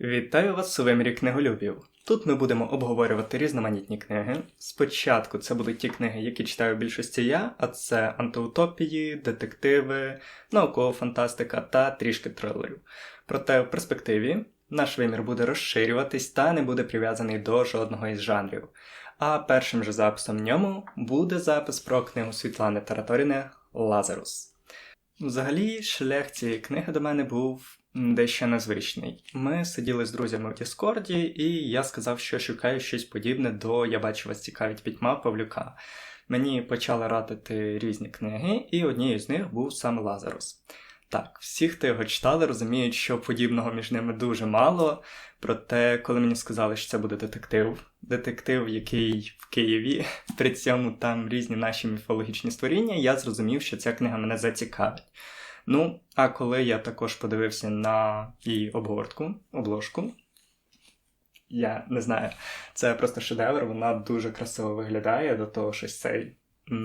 Вітаю вас у вимірі книголюбів. Тут ми будемо обговорювати різноманітні книги. Спочатку це будуть ті книги, які читаю в більшості я, а це антиутопії, детективи, наукова фантастика та трішки трилерів. Проте в перспективі наш вимір буде розширюватись та не буде прив'язаний до жодного із жанрів. А першим же записом в ньому буде запис про книгу Світлани Тараторіне Лазарус. Взагалі, шлях цієї книги до мене був дещо незвичний. Ми сиділи з друзями в Діскорді, і я сказав, що шукаю щось подібне до Я бачу вас цікавить пітьма Павлюка. Мені почали радити різні книги, і однією з них був саме Лазарус. Так, всі, хто його читали, розуміють, що подібного між ними дуже мало. Проте, коли мені сказали, що це буде детектив, детектив, який в Києві, при цьому там різні наші міфологічні створіння, я зрозумів, що ця книга мене зацікавить. Ну, а коли я також подивився на її обгортку, обложку, я не знаю, це просто шедевр, вона дуже красиво виглядає до того, що цей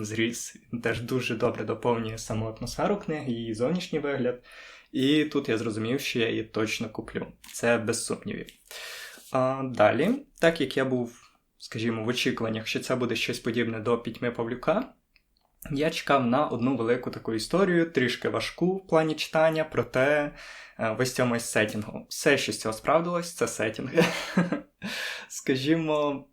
зріз теж дуже добре доповнює саму атмосферу книги, її зовнішній вигляд. І тут я зрозумів, що я її точно куплю. Це без сумнівів. А, Далі, так як я був, скажімо, в очікуваннях, що це буде щось подібне до пітьми Павлюка, я чекав на одну велику таку історію, трішки важку в плані читання, проте е, в ось цьому сетінгу. Все, що з цього справдилось, це сетінги. Скажімо,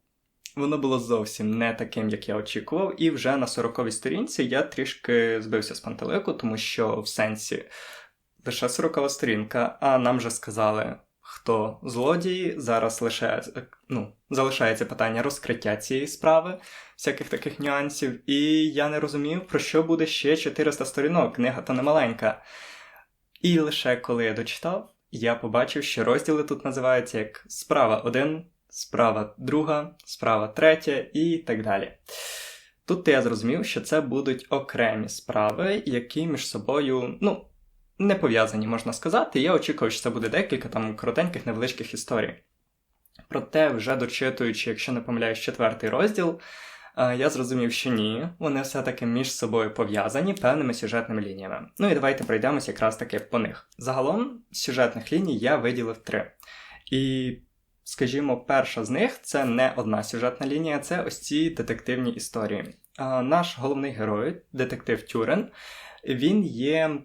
воно було зовсім не таким, як я очікував, і вже на 40-й сторінці я трішки збився з пантелику, тому що в сенсі лише 40-ва сторінка, а нам вже сказали, хто злодії. Зараз лише ну, залишається питання розкриття цієї справи, всяких таких нюансів. І я не розумів, про що буде ще 400 сторінок, книга то не маленька. І лише коли я дочитав, я побачив, що розділи тут називаються як справа 1, справа 2, справа 3 і так далі. Тут я зрозумів, що це будуть окремі справи, які між собою, ну, не пов'язані, можна сказати. Я очікував, що це буде декілька там коротеньких невеличких історій. Проте, вже дочитуючи, якщо не помиляюсь, четвертий розділ, я зрозумів, що ні, вони все-таки між собою пов'язані певними сюжетними лініями. Ну і давайте пройдемося якраз таки по них. Загалом сюжетних ліній я виділив три. І, скажімо, перша з них це не одна сюжетна лінія, це ось ці детективні історії. Наш головний герой, детектив Тюрен, він є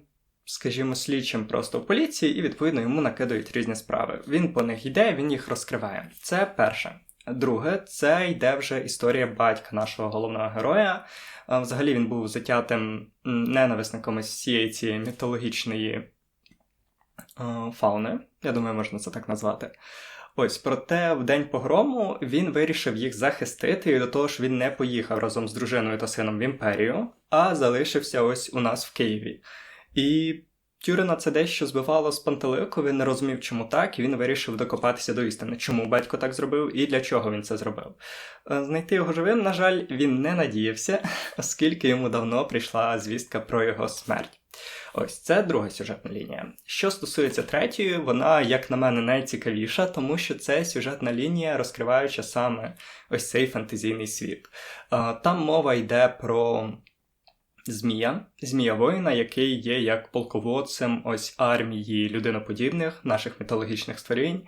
скажімо, слідчим просто в поліції, і відповідно йому накидають різні справи. Він по них йде, він їх розкриває. Це перше. Друге, це йде вже історія батька нашого головного героя. Взагалі він був затятим ненависником із всієї цієї міфологічної фауни. Я думаю, можна це так назвати. Ось, проте в день погрому він вирішив їх захистити, і до того ж він не поїхав разом з дружиною та сином в імперію, а залишився ось у нас в Києві. І Тюрина це дещо збивало з пантелику, він не розумів, чому так, і він вирішив докопатися до істини, чому батько так зробив і для чого він це зробив. Е, знайти його живим, на жаль, він не надіявся, оскільки йому давно прийшла звістка про його смерть. Ось це друга сюжетна лінія. Що стосується третьої, вона, як на мене, найцікавіша, тому що це сюжетна лінія, розкриваюча саме ось цей фантазійний світ. Е, там мова йде про Змія, Змія воїна, який є як полководцем ось армії людиноподібних, наших мітологічних створінь.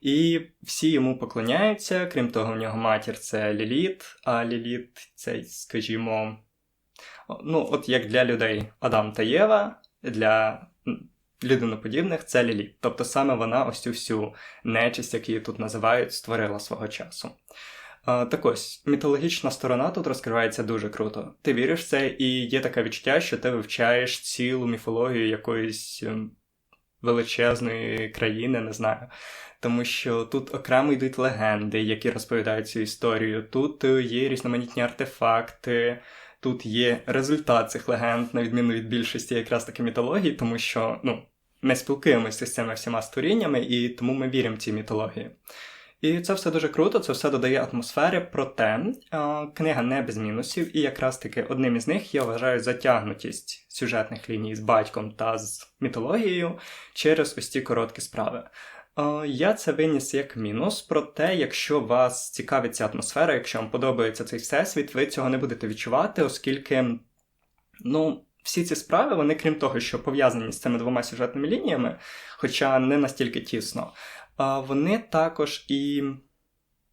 І всі йому поклоняються, крім того, в нього матір це Ліліт, а Ліліт це, скажімо, ну, от як для людей Адам та Єва, для людиноподібних це Ліліт. Тобто саме вона ось цю всю нечисть, як її тут називають, створила свого часу. Так ось, мітологічна сторона тут розкривається дуже круто. Ти віриш в це, і є таке відчуття, що ти вивчаєш цілу міфологію якоїсь ем, величезної країни, не знаю. Тому що тут окремо йдуть легенди, які розповідають цю історію. Тут е, є різноманітні артефакти, тут є результат цих легенд, на відміну від більшості якраз таки мітології, тому що ну, ми спілкуємося з цими всіма створіннями, і тому ми віримо в ці мітології. І це все дуже круто, це все додає атмосфери, проте книга не без мінусів, і якраз таки одним із них я вважаю затягнутість сюжетних ліній з батьком та з мітологією через ось ці короткі справи. Я це виніс як мінус, проте, якщо вас цікавить ця атмосфера, якщо вам подобається цей всесвіт, ви цього не будете відчувати, оскільки, ну. Всі ці справи, вони, крім того, що пов'язані з цими двома сюжетними лініями, хоча не настільки тісно, вони також і,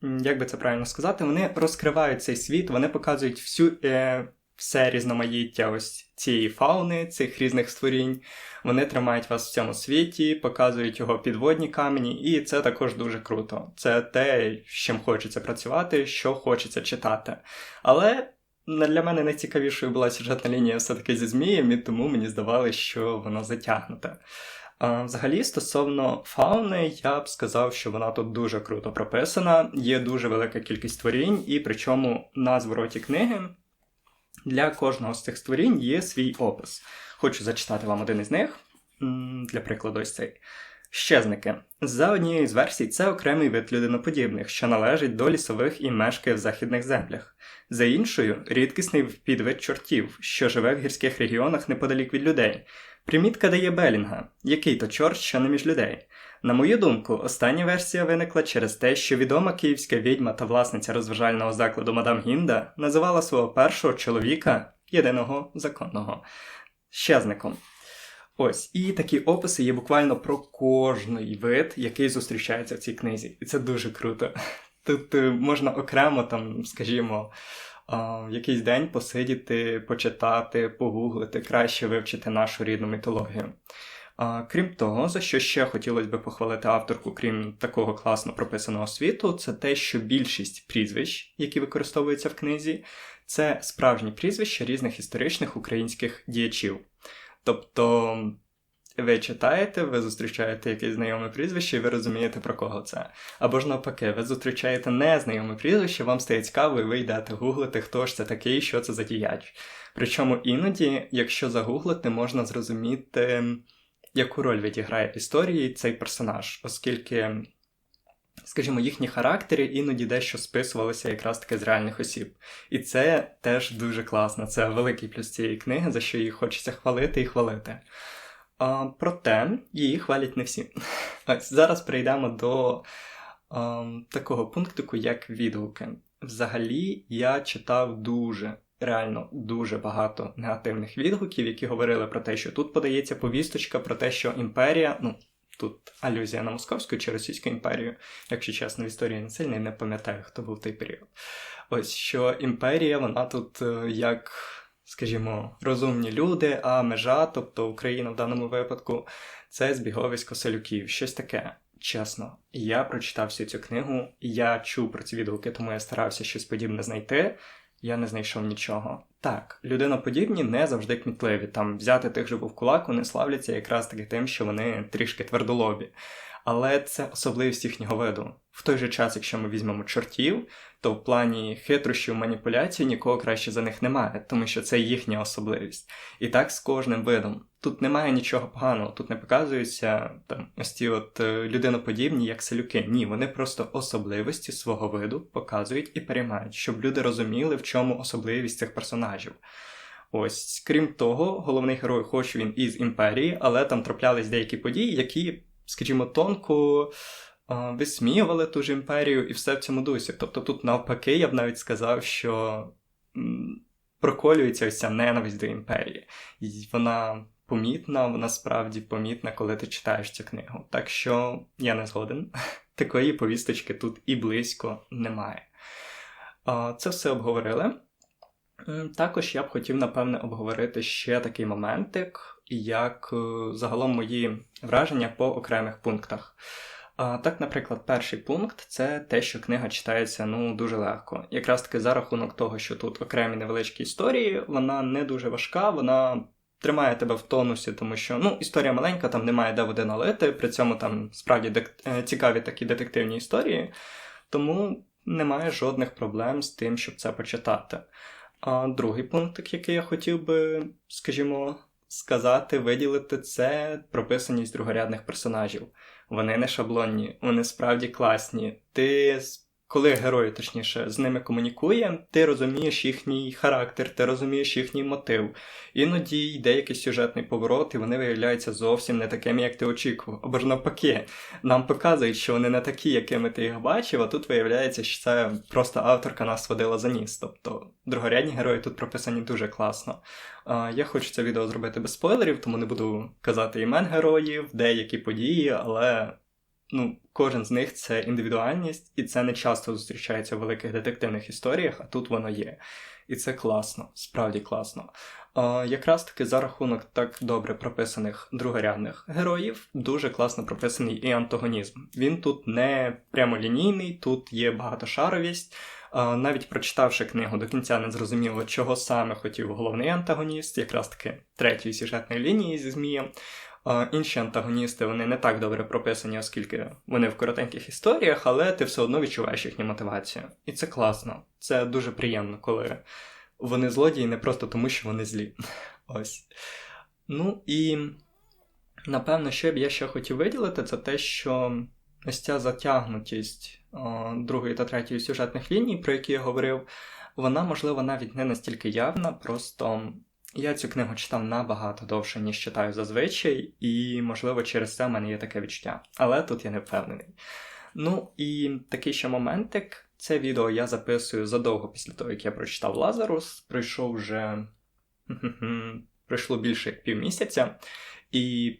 як би це правильно сказати, вони розкривають цей світ, вони показують всю. Е, все різноманіття ось цієї фауни, цих різних створінь. Вони тримають вас в цьому світі, показують його підводні камені, і це також дуже круто. Це те, з чим хочеться працювати, що хочеться читати. Але для мене найцікавішою була сюжетна лінія все-таки зі Змієм, і тому мені здавалося, що воно затягнуте. А, Взагалі, стосовно фауни, я б сказав, що вона тут дуже круто прописана, є дуже велика кількість творінь, і причому на звороті книги для кожного з цих створінь є свій опис. Хочу зачитати вам один із них. Для прикладу, ось цей. Щезники. За однією з версій, це окремий вид людиноподібних, що належить до лісових і мешкає в західних землях. За іншою, рідкісний підвид чортів, що живе в гірських регіонах неподалік від людей. Примітка дає Белінга, який то чорт, що не між людей. На мою думку, остання версія виникла через те, що відома київська відьма та власниця розважального закладу Мадам Гінда називала свого першого чоловіка єдиного законного щезником. Ось, і такі описи є буквально про кожний вид, який зустрічається в цій книзі. І це дуже круто. Тут е, можна окремо, там, скажімо, в якийсь день посидіти, почитати, погуглити, краще вивчити нашу рідну мітологію. Крім того, за що ще хотілося б похвалити авторку, крім такого класно прописаного світу, це те, що більшість прізвищ, які використовуються в книзі, це справжні прізвища різних історичних українських діячів. Тобто ви читаєте, ви зустрічаєте якесь знайоме прізвище, і ви розумієте, про кого це. Або ж навпаки, ви зустрічаєте незнайоме прізвище, вам стає цікаво, і ви йдете гуглити, хто ж це такий, що це за діяч. Причому іноді, якщо загуглити, можна зрозуміти, яку роль відіграє в історії цей персонаж, оскільки. Скажімо, їхні характери іноді дещо списувалися якраз таки з реальних осіб. І це теж дуже класно. Це великий плюс цієї книги, за що її хочеться хвалити і хвалити. А, Проте її хвалять не всі. Ось зараз перейдемо до а, такого пунктику, як відгуки. Взагалі, я читав дуже, реально дуже багато негативних відгуків, які говорили про те, що тут подається повісточка про те, що імперія, ну. Тут алюзія на Московську чи Російську імперію, якщо чесно, в історії не сильно не пам'ятаю, хто був той період. Ось що імперія, вона тут е, як скажімо, розумні люди, а межа, тобто Україна в даному випадку, це збіговисько селюків, щось таке. Чесно, я прочитав всю цю книгу, я чув про ці відгуки, тому я старався щось подібне знайти. Я не знайшов нічого. Так, людиноподібні не завжди кмітливі. Там взяти тих же вовкулак, вони славляться якраз таки тим, що вони трішки твердолобі але це особливість їхнього виду. В той же час, якщо ми візьмемо чортів, то в плані хитрощів маніпуляцій нікого краще за них немає, тому що це їхня особливість. І так з кожним видом. Тут немає нічого поганого, тут не показуються там ось ці от е, людиноподібні, як селюки. Ні, вони просто особливості свого виду показують і переймають, щоб люди розуміли, в чому особливість цих персонажів. Ось, крім того, головний герой, хоч він із імперії, але там траплялись деякі події, які скажімо, тонко висміювали ту ж імперію і все в цьому дусі. Тобто тут, навпаки, я б навіть сказав, що проколюється ось ця ненависть до імперії. І вона помітна, вона справді помітна, коли ти читаєш цю книгу. Так що я не згоден. Такої повісточки тут і близько немає. Це все обговорили. Також я б хотів, напевне, обговорити ще такий моментик як е, загалом мої враження по окремих пунктах. Так, наприклад, перший пункт це те, що книга читається ну дуже легко. Якраз таки за рахунок того, що тут окремі невеличкі історії, вона не дуже важка, вона тримає тебе в тонусі, тому що ну, історія маленька, там немає де води налити, при цьому там справді дек... Е, цікаві такі детективні історії, тому немає жодних проблем з тим, щоб це почитати. А другий пункт, який я хотів би, скажімо, сказати, виділити це прописаність другорядних персонажів. Вони не шаблонні, вони справді класні. Ти коли герой, точніше, з ними комунікує, ти розумієш їхній характер, ти розумієш їхній мотив. Іноді йде якийсь сюжетний поворот, і вони виявляються зовсім не такими, як ти очікував. Або ж навпаки, нам показують, що вони не такі, якими ти їх бачив, а тут виявляється, що це просто авторка нас водила за ніс. Тобто другорядні герої тут прописані дуже класно. Я хочу це відео зробити без спойлерів, тому не буду казати імен героїв, деякі події, але ну, кожен з них це індивідуальність, і це не часто зустрічається в великих детективних історіях, а тут воно є. І це класно, справді класно. А, якраз таки за рахунок так добре прописаних другорядних героїв, дуже класно прописаний і антагонізм. Він тут не прямолінійний, тут є багатошаровість. А, навіть прочитавши книгу до кінця не зрозуміло, чого саме хотів головний антагоніст, якраз таки третьої сюжетної лінії зі Змієм. Інші антагоністи вони не так добре прописані, оскільки вони в коротеньких історіях, але ти все одно відчуваєш їхню мотивацію. І це класно. Це дуже приємно, коли вони злодії не просто тому, що вони злі. Ось. Ну і напевно, що б я ще хотів виділити, це те, що ось ця затягнутість о, другої та третьої сюжетних ліній, про які я говорив, вона, можливо, навіть не настільки явна, просто я цю книгу читав набагато довше, ніж читаю зазвичай, і, можливо, через це в мене є таке відчуття. Але тут я не впевнений. Ну і такий ще моментик. Це відео я записую задовго після того, як я прочитав Лазарус. Пройшов вже пройшло більше як півмісяця. І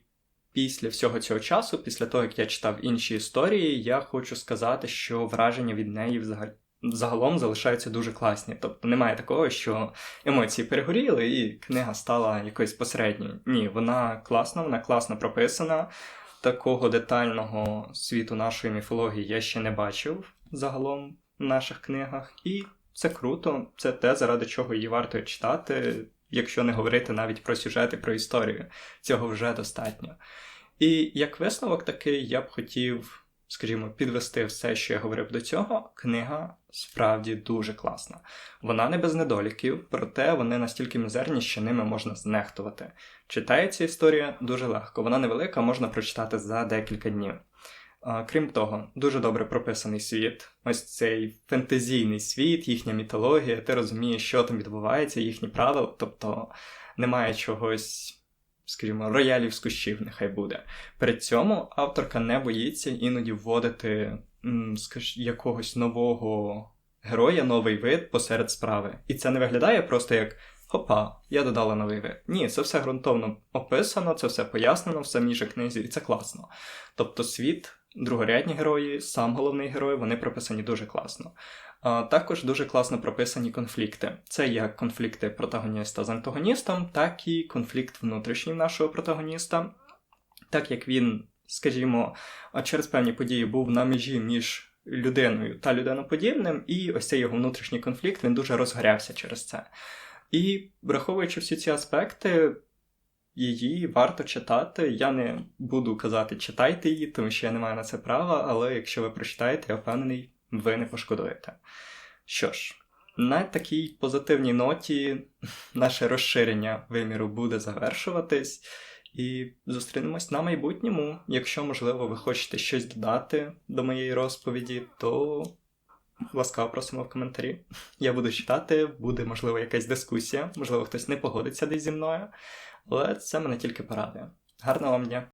після всього цього часу, після того, як я читав інші історії, я хочу сказати, що враження від неї взагалі. Загалом залишаються дуже класні. Тобто немає такого, що емоції перегоріли, і книга стала якоюсь посередньою. Ні, вона класна, вона класно прописана. Такого детального світу нашої міфології я ще не бачив загалом в наших книгах. І це круто, це те, заради чого її варто читати, якщо не говорити навіть про сюжети, про історію. Цього вже достатньо. І як висновок такий, я б хотів скажімо, підвести все, що я говорив до цього, книга справді дуже класна. Вона не без недоліків, проте вони настільки мізерні, що ними можна знехтувати. Читається історія дуже легко, вона невелика, можна прочитати за декілька днів. Крім того, дуже добре прописаний світ, ось цей фентезійний світ, їхня мітологія, ти розумієш, що там відбувається, їхні правила, тобто немає чогось скажімо, роялів з кущів, нехай буде. При цьому авторка не боїться іноді вводити скаж, якогось нового героя, новий вид посеред справи. І це не виглядає просто як. Хопа, я додала новий вид. Ні, це все ґрунтовно описано, це все пояснено в самій же книзі, і це класно. Тобто світ, другорядні герої, сам головний герой, вони прописані дуже класно. Також дуже класно прописані конфлікти. Це як конфлікти протагоніста з антагоністом, так і конфлікт внутрішній нашого протагоніста, так як він, скажімо, через певні події був на межі між людиною та людиноподібним, і ось цей його внутрішній конфлікт він дуже розгорявся через це. І враховуючи всі ці аспекти, її варто читати. Я не буду казати, читайте її, тому що я не маю на це права, але якщо ви прочитаєте, я впевнений ви не пошкодуєте. Що ж, на такій позитивній ноті наше розширення виміру буде завершуватись, і зустрінемось на майбутньому. Якщо, можливо, ви хочете щось додати до моєї розповіді, то ласкаво просимо в коментарі. Я буду читати, буде, можливо, якась дискусія, можливо, хтось не погодиться десь зі мною, але це мене тільки порадує. Гарного вам дня!